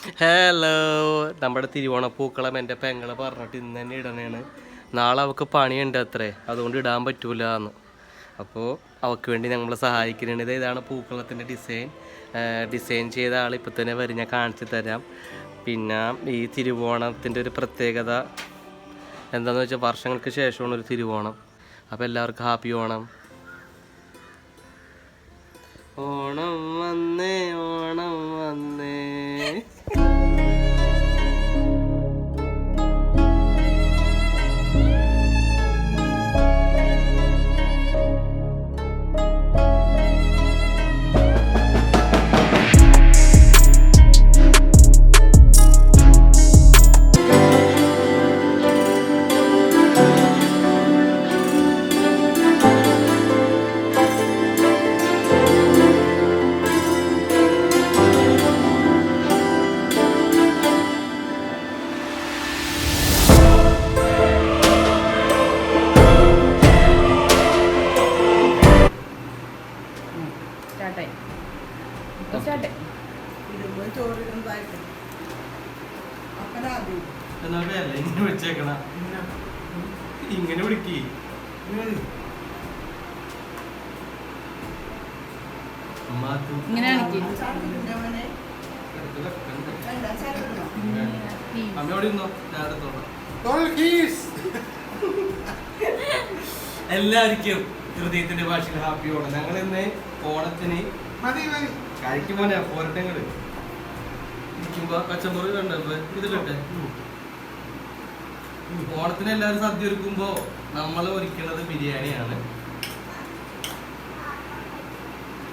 Hello നമ്മുടെ തിരുവോണ പൂക്കളം എന്റെ പെങ്ങളെ പറഞ്ഞിട്ട് ഇന്ന് തന്നെ ഇടണേണ്. നാളെ അവൾക്ക് പണിയുണ്ട് അത്രേ. അതുകൊണ്ട് ഇടാൻ പറ്റൂല എന്ന് അപ്പോൾ അവൾക്ക് വേണ്ടി ഞങ്ങൾ സഹായിക്കുന്നുണ്ട് ഇതാണ് പൂക്കളത്തിന്റെ ഡിസൈൻ ഡിസൈൻ ചെയ്ത ആൾ ഇപ്പം തന്നെ വരും. ഞാൻ കാണിച്ചു തരാം. പിന്നെ ഈ തിരുവോണത്തിന്റെ ഒരു പ്രത്യേകത എന്താണെന്ന് വെച്ചാൽ വർഷങ്ങൾക്ക് ശേഷമാണ് ഒരു തിരുവോണം. അപ്പോൾ എല്ലാവർക്കും ഹാപ്പി ഓണം. ഓണം വന്നേ. ഇരുന്നോ? ഞാൻ എടുത്തോളാം എല്ലാവർക്കും ഹൃദയത്തിന്റെ ഭാഷയിൽ ഹാപ്പി ഓണം. ഞങ്ങൾ ഇന്ന് ഓണത്തിന് കഴിക്കുമ്പോ പോരട്ടങ്ങൾ ഇരിക്കുമ്പോ പച്ചമുറി കണ്ടപ്പോ ഇതിലിട്ടെ ഓണത്തിന് എല്ലാവരും സദ്യ ഒരുക്കുമ്പോ നമ്മൾ ഒരുക്കുന്നത് ബിരിയാണിയാണ്.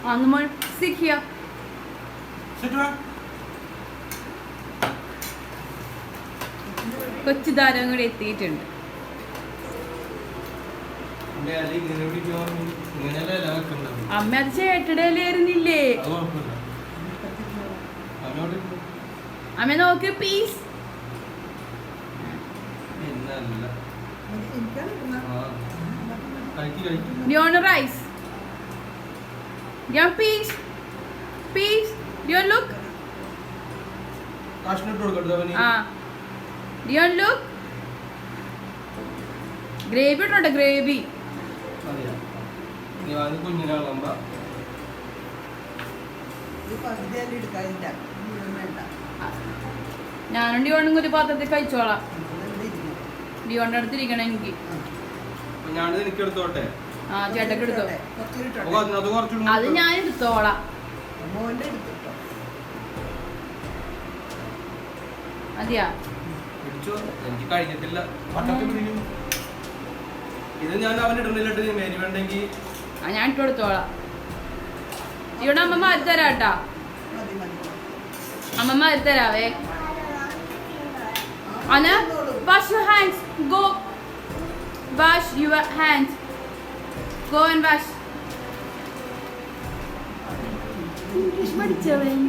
ആ നമ്മൾ സിഖിയ. കൊച്ചു താരം കൂടി എത്തിയിട്ടുണ്ട്. അമ്മ അത് ചേട്ടടയിലായിരുന്നില്ലേ. അമ്മ നോക്ക് പീസ് ഡിയോൺ ലുക്ക് കഷ്ണം ഇട്ട് കൊടുക്കട്ടെ അവന്. ആ. ഡിയോൺ ലുക്ക് ഗ്രേവി ഇട്ടുണ്ടോ ഗ്രേവി അറിയാം. നീ വാങ്ങി കുഞ്ഞിനാളമ്പ ഇത് പകുതിയല്ല എടുക്കാനില്ല വേണ്ട. ഞാനും ഡിയോണും ഒരു പാത്രത്തിൽ കഴിച്ചോളാം. ഡിയോണിന്റെ അടുത്ത് ഇരിക്കണം എനിക്ക് അപ്പൊ ഞാനിത് എനിക്ക് എടുത്തോട്ടെ? ആ ചേട്ടക്ക് എടുത്തോ. അത് ഞാൻ എടുത്തോളാം. മതിയാ. എനിക്ക് കഴിഞ്ഞിട്ടില്ല ഇത് ഞാൻ അവൻ ഇടുന്നില്ലിട്ട് നീ മേരി വേണ്ടെങ്കിൽ ആ ഞാൻ ഇട്ട് കൊടുത്തോളാം. ഇവിടെ അമ്മമ്മ മാറി തരാട്ടാ. മതി മതി. അമ്മ മാറി തരാവേ. അന wash your hands go wash your hands go and wash English പഠിച്ചവൻ.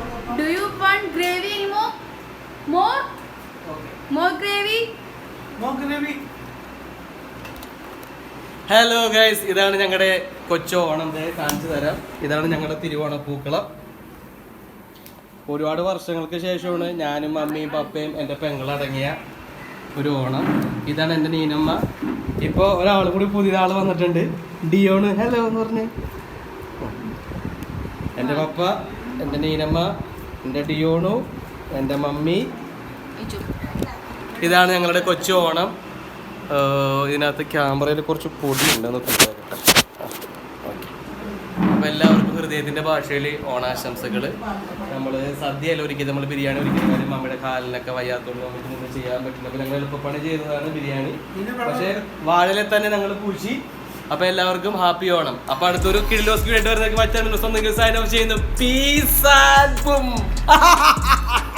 അതാവുമ്പോ want gravy you More? Okay. More gravy? More gravy. Hello guys ഇതാണ് ഞങ്ങളുടെ കൊച്ചു ഓണം ദേ കാണിച്ചു തരാം. ഇതാണ് ഞങ്ങളുടെ തിരുവോണ പൂക്കളം. ഒരുപാട് വർഷങ്ങൾക്ക് ശേഷമാണ് ഞാനും അമ്മയും പപ്പയും എന്റെ പെങ്ങളടങ്ങിയ ഒരു ഓണം. ഇതാണ് എന്റെ നീനമ്മ. ഇപ്പോൾ ഒരാൾ കൂടി പുതിയൊരാൾ വന്നിട്ടുണ്ട്. ഡിയോണ്. ഹലോ എന്ന് പറഞ്ഞ്. എന്റെ പപ്പ. എന്റെ നീനമ്മ എന്റെ ഡിയോണു എന്റെ മമ്മി. ഇതാണ് ഞങ്ങളുടെ കൊച്ചു ഓണം. ഇതിനകത്ത് ക്യാമറയിൽ കുറച്ച് പൊടി ഉണ്ട് എന്നൊക്കെ അപ്പം എല്ലാവർക്കും ഹൃദയത്തിന്റെ ഭാഷയിൽ ഓണാശംസകൾ നമ്മൾ സദ്യയല്ല ഒരുക്കിയത് നമ്മൾ ബിരിയാണി ഒരുക്കിയത്. മമ്മിയുടെ കാലിനൊക്കെ വയ്യാത്തതുകൊണ്ട് നമുക്ക് നിന്ന് ചെയ്യാൻ പറ്റില്ല. അപ്പോൾ ഞങ്ങൾ എളുപ്പപ്പണി ചെയ്തതാണ് ബിരിയാണി. പക്ഷേ വാഴയിലെ തന്നെ ഞങ്ങൾ പൂശി. അപ്പോൾ എല്ലാവർക്കും ഹാപ്പി ഓണം. അപ്പൊ അടുത്തൊരു കിഡിലോസ്കി വേണ്ടി വരുന്ന മറ്റൊരു ദിവസം നിങ്ങൾ സൈൻ ഓഫ് ചെയ്യുന്നു. Peace and